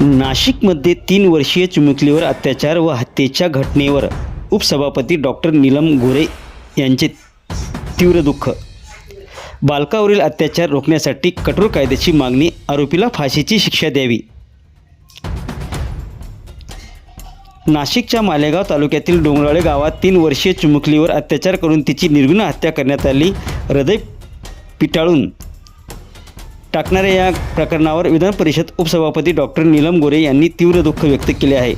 नाशिकमध्ये तीन वर्षीय चिमुकलीवर अत्याचार व हत्येच्या घटनेवर उपसभापती डॉक्टर नीलम गोरे यांचे तीव्र दुःख. बालकावरील अत्याचार रोखण्यासाठी कठोर कायद्याची मागणी आरोपीला फाशीची शिक्षा द्यावी. नाशिकच्या मालेगाव तालुक्यातील डोंगराळे गावात तीन वर्षीय चिमुकलीवर अत्याचार करून तिची निर्गुण हत्या करण्यात आली. हृदय पिटाळून टाकणाऱ्या या प्रकरणावर विधान परिषद उपसभापती डॉक्टर नीलम गोरे यांनी तीव्र दुःख व्यक्त केले आहे.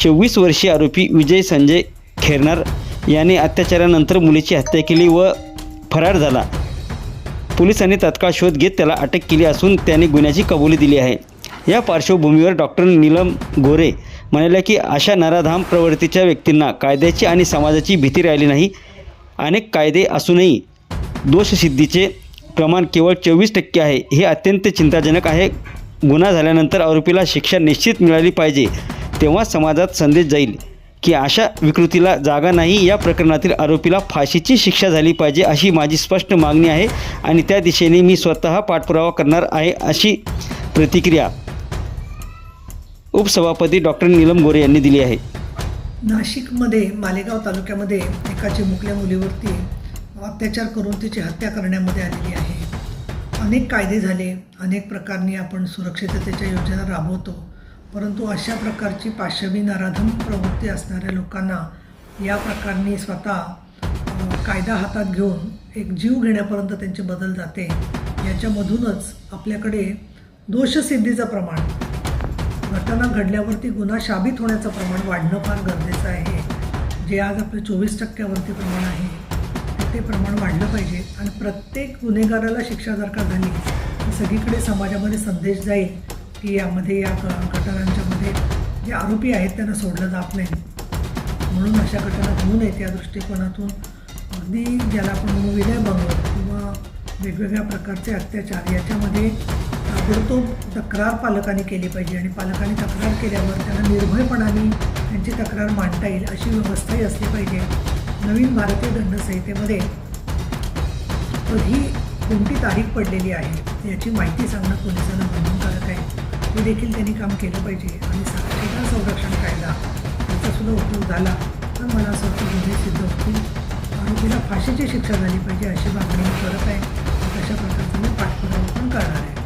चोवीस वर्षीय आरोपी विजय संजय खेरनार याने अत्याचारानंतर मुलीची हत्या केली व फरार झाला. पोलिसांनी तत्काळ शोध घेत त्याला अटक केली असून त्याने गुन्ह्याची कबुली दिली आहे. या पार्श्वभूमीवर डॉक्टर नीलम गोरे म्हणाल्या की अशा नराधाम प्रवृत्तीच्या व्यक्तींना कायद्याची आणि समाजाची भीती राहिली नाही. अनेक कायदे असूनही दोषसिद्धीचे प्रमाण केवळ चोवीस टक्के आहे. हे अत्यंत चिंताजनक आहे. गुन्हा झाल्यानंतर आरोपीला शिक्षा निश्चित मिळाली पाहिजे तेव्हा समाजात संदेश जाईल की अशा विकृतीला जागा नाही. या प्रकरणातील आरोपीला फाशीची शिक्षा झाली पाहिजे अशी माझी स्पष्ट मागणी आहे आणि त्या दिशेने मी स्वतः पाठपुरावा करणार आहे अशी प्रतिक्रिया उपसभापती डॉक्टर नीलम गोरे यांनी दिली आहे. नाशिकमध्ये मालेगाव तालुक्यामध्ये एका चिमुकल्या मुलीवरती अत्याचार करून तिची हत्या करण्यामध्ये आलेली आहे. अनेक कायदे झाले अनेक प्रकारनी आपण सुरक्षिततेच्या योजना राबवतो परंतु अशा प्रकारची पाशवी नराधम प्रवृत्ती असणाऱ्या लोकांना या प्रकारनी स्वतः कायदा हातात घेऊन एक जीव घेण्यापर्यंत त्यांचे बदल जाते. याच्यामधूनच आपल्याकडे दोषसिद्धीचं प्रमाण घटना घडल्यावरती गुन्हा शाबित होण्याचं प्रमाण वाढणं फार गरजेचं आहे. जे आज आपलं चोवीस टक्क्यावरती प्रमाण आहे. ते प्रमाण वाढलं पाहिजे आणि प्रत्येक गुन्हेगाराला शिक्षा जर का झाली तर सगळीकडे समाजामध्ये संदेश जाईल की यामध्ये या ग- घटनांच्यामध्ये जे आरोपी आहेत त्यांना सोडलं जात नाही. म्हणून अशा घटना होऊ नयेत या दृष्टिकोनातून. अगदी ज्याला आपण म्हणू विनयभंग किंवा वेगवेगळ्या प्रकारचे अत्याचार याच्यामध्ये ताबडतोब तक्रार पालकांनी केली पाहिजे आणि पालकांनी तक्रार केल्यावर त्यांना निर्भयपणाने त्यांची तक्रार मांडता येईल अशी व्यवस्थाही असली पाहिजे. नवीन भारतीय दंडसंहितेमध्ये कधी कोणती तारीख पडलेली आहे याची माहिती सांगणं पोलिसांना बंधनकारक आहे. हे देखील त्यांनी काम केलं पाहिजे आणि साक्षीदार संरक्षण कायदा याचा सुद्धा उपयोग झाला तर मला असं वाटतं गुन्हे सिद्ध होतील. आरोपीला फाशीची शिक्षा झाली पाहिजे अशी मागणी मी करत आहे. तशा प्रकारचं मी पाठपुरावा पण करणार आहे.